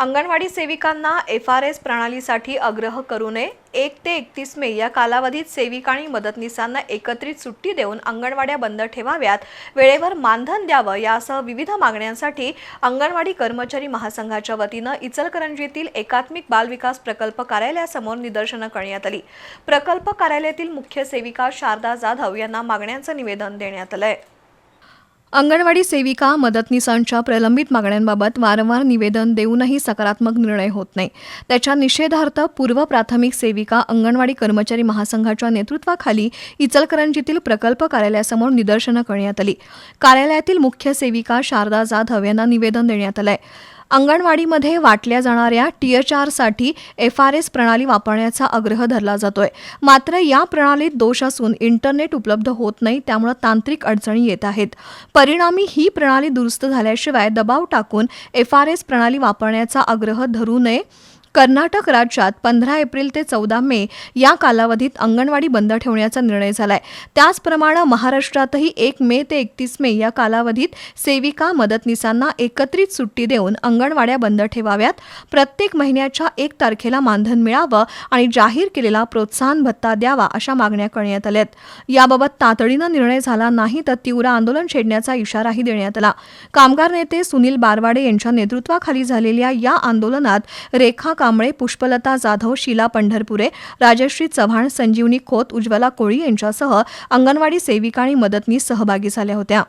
अंगणवाडी सेविकांना F R S प्रणालीसाठी आग्रह करू नये. एक ते एकतीस मे या कालावधीत सेविका आणि मदतनीसांना एकत्रित सुट्टी देऊन अंगणवाड्या बंद ठेवाव्यात. वेळेवर मानधन द्यावं यासह विविध मागण्यांसाठी अंगणवाडी कर्मचारी महासंघाच्या वतीनं इचलकरंजीतील एकात्मिक बालविकास प्रकल्प कार्यालयासमोर निदर्शनं करण्यात आली. प्रकल्प कार्यालयातील मुख्य सेविका शारदा जाधव यांना मागण्यांचं निवेदन देण्यात आलं आहे अंगणवाडी सेविका मदतनीसांच्या प्रलंबित मागण्यांबाबत वारंवार निवेदन देऊनही सकारात्मक निर्णय होत नाही. त्याच्या निषेधार्थ पूर्व प्राथमिक सेविका अंगणवाडी कर्मचारी महासंघाच्या नेतृत्वाखाली इचलकरंजीतील प्रकल्प कार्यालयासमोर निदर्शनं करण्यात आली. कार्यालयातील मुख्य सेविका शारदा जाधव यांना निवेदन देण्यात आलं आहे अंगणवाडीमध्ये वाटल्या जाणाऱ्या टीयर आरसाठी एफ आर एस प्रणाली वापरण्याचा आग्रह धरला जातोय. मात्र या प्रणालीत दोष असून इंटरनेट उपलब्ध होत नाही त्यामुळे तांत्रिक अडचणी येत आहेत. परिणामी ही प्रणाली दुरुस्त झाल्याशिवाय दबाव टाकून एफ आर एस प्रणाली वापरण्याचा आग्रह धरू नये. कर्नाटक राज्यात पंधरा एप्रिल ते चौदा मे या कालावधीत अंगणवाडी बंद ठेवण्याचा निर्णय झालाय. त्याचप्रमाणे महाराष्ट्रातही एक मे ते एकतीस मे या कालावधीत सेविका मदतनीसांना एकत्रित सुट्टी देऊन अंगणवाड्या बंद ठेवाव्यात. प्रत्येक महिन्याच्या एक तारखेला मानधन मिळावं आणि जाहीर केलेला प्रोत्साहन भत्ता द्यावा अशा मागण्या करण्यात आल्यात. याबाबत तातडीनं निर्णय झाला नाही तर तीव्र आंदोलन छेडण्याचा इशाराही देण्यात आला. कामगार नेते सुनील बारवाडे यांच्या नेतृत्वाखाली झालेल्या या आंदोलनात रेखा कांबळे पुष्पलता जाधव शीला पंढरपुरे राजश्री चव्हाण संजीवनी खोत उज्ज्वला कोळी यांच्यासह अंगणवाडी सेविका आणि मदतनीस सहभागी झाल्या होत्या.